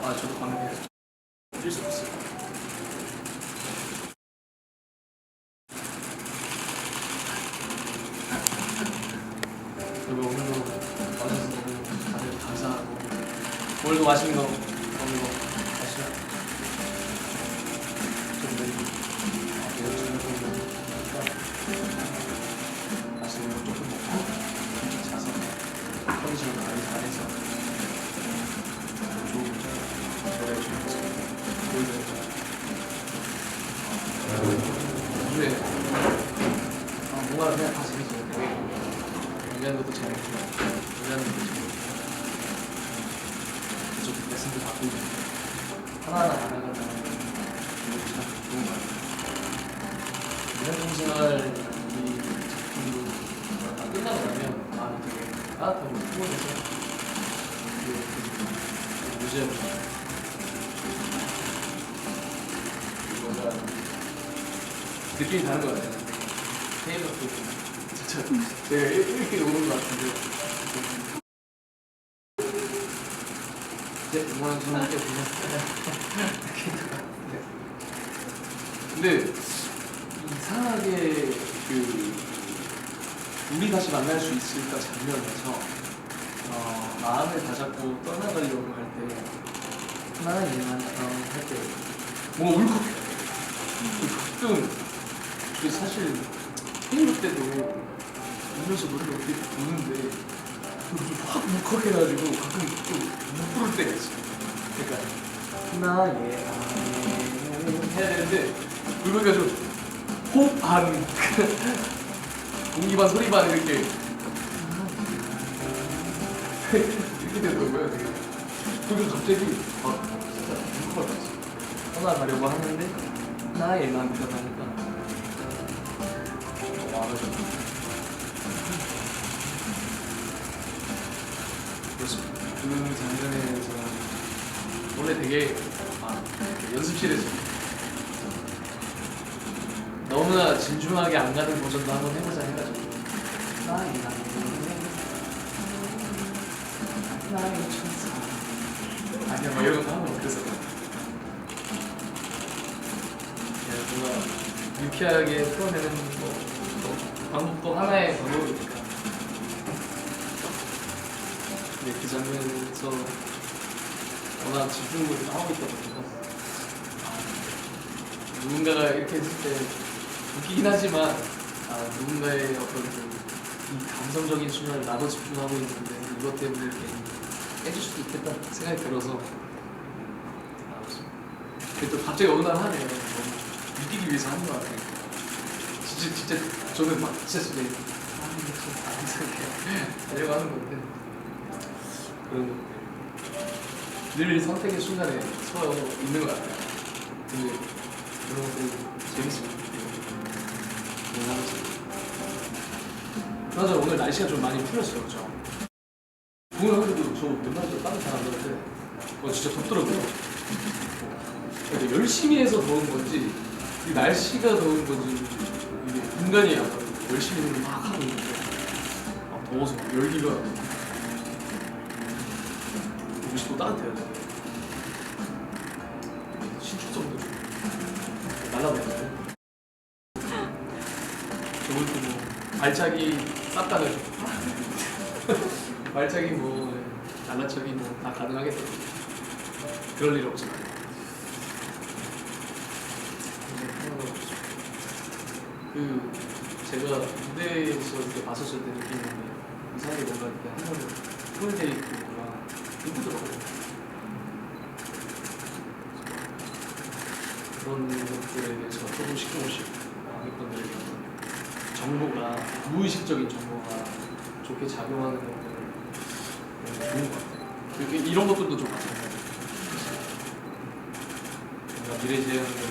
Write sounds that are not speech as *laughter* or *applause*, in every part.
어, 아 저도 방금 뛸수 없어요. 그리고 오늘도 와주셔서 다들 감사하고 오늘도 맛있는 거 먹는 거 받고 있고 하나하나 알아가는 게참 좋은 것 같아요. 무한동생활 이 작품도 다 끝나고 나면 마음이 되게 따뜻하고 그 무지하고 뭔가 느낌이 다른 것 같아요. 테이블도 진짜 제가 이렇게 오는 것 같은데 이제 응원 좀 할게 근데 이상하게 그 우리 다시 만날 수 있을까 장면에서 어, 마음을 다잡고 떠나가려고 할 때 하나 일만 할때 뭔가 울컥해. 가끔 그 사실 헤이로 때도 울면서 노래를 어떻게 부르는데 확 울컥해가지고 가끔 좀못 부를 때가 있어. 그러니까 나의 안에 해야 되는데 그거가 좀 호흡 반 *laughs* 공기 반 소리 반 이렇게 *laughs* 이렇게 되더라고요. 되게. 그리고 갑자기 막 진짜 울컥했어. 떠나가려고 하는데 나의 마음이 떠나니까 와가지고 그 장면에서 원래 되게 아, 그 연습실에서 너무나 진중하게 안 가는 버전도 한번 해보자 해가지고. 나의 나의 나의 천사 아니야 막 이런 거 그랬었거든 예, 뭔가 유쾌하게 풀어내는 뭐, 뭐 방법도 하나의 방법이니까 근데 그 장면에서 워낙 집중을 하고 보니까 아, 누군가가 이렇게 했을 때 웃기긴 하지만 아, 누군가의 어떤 그, 이 감성적인 순간을 나도 집중하고 있는데 이것 때문에 이렇게 깨질 수도 있겠다 생각이 들어서 아. 근데 또 갑자기 어느 날 하네요. 너무 이기기 위해서 하는 것 같아요. 진짜 진짜 저는 막 진짜 진짜 아 이거 좀 이상하게 하려고 하는 건데 그런 늘 선택의 순간에 서 있는 것 같아요. 근데 그런 것들이 재밌습니다. 그런 하면서. 맞아 오늘 날씨가 좀 많이 풀렸어요, 그렇죠? 오늘 그래도 저 웬만해도 땀이 잘안 나는데 어 진짜 덥더라고요. 근데 열심히 해서 더운 건지 이 날씨가 더운 건지 이게 인간이 약간 열심히 막 하고 있는데 아, 더워서 열기가 50도 따뜻해요. 신축성도 좀 날라다니는데 저번 주뭐 발차기 쌌다가 발차기 뭐 날라차기 뭐 다 가능하겠다. 그럴 일 없지만. 그 제가 무대에서 이렇게 봤었을 때 느끼는 게 이상하게 뭔가 이렇게 한 번에 풀돼 있고 뭔가 이쁘더라고요. 그런 것들에 대해서 조금씩 조금씩 관객분들에게 정보가 무의식적인 정보가 좋게 작용하는 너무 좋은 것 같아요. 이렇게 이런 것들도 좀 마찬가지예요. 뭔가 미래지향적인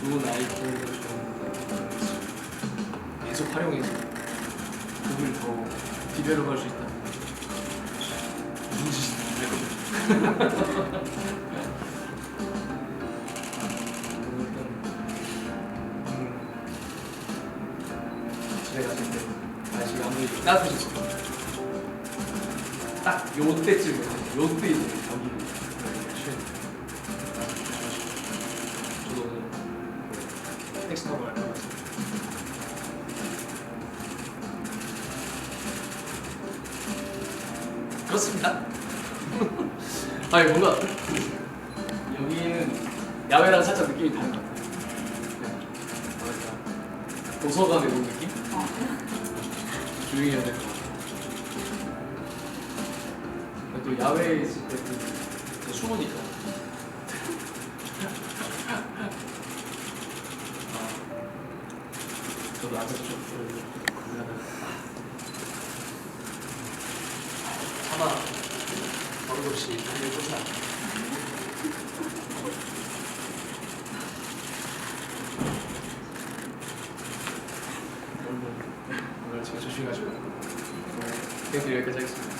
좋은 아이템을 좀 계속 활용해서 곡을 더 디벨롭할 수 있다. 집에 갔을 때 날씨가 아무리 따뜻해졌어 딱 요때쯤에 요때 이제 취해. 저도 오늘 택시 타고 갈까 봐서. 그렇습니다. *laughs* 아니 뭔가 여기는 야외랑 살짝 느낌이 다른 것 같아요. 네. 뭐랄까 도서관에 온 느낌? 조용히 해야 될 것 같아요. 또 야외에 있을 때또 추우니까. *laughs* 아, 저도 앉아서 좀 고민하 차마 버릇없이 쫓아. 오늘 제가 조심히 가시고 오늘 땡들 여기까지 하겠습니다.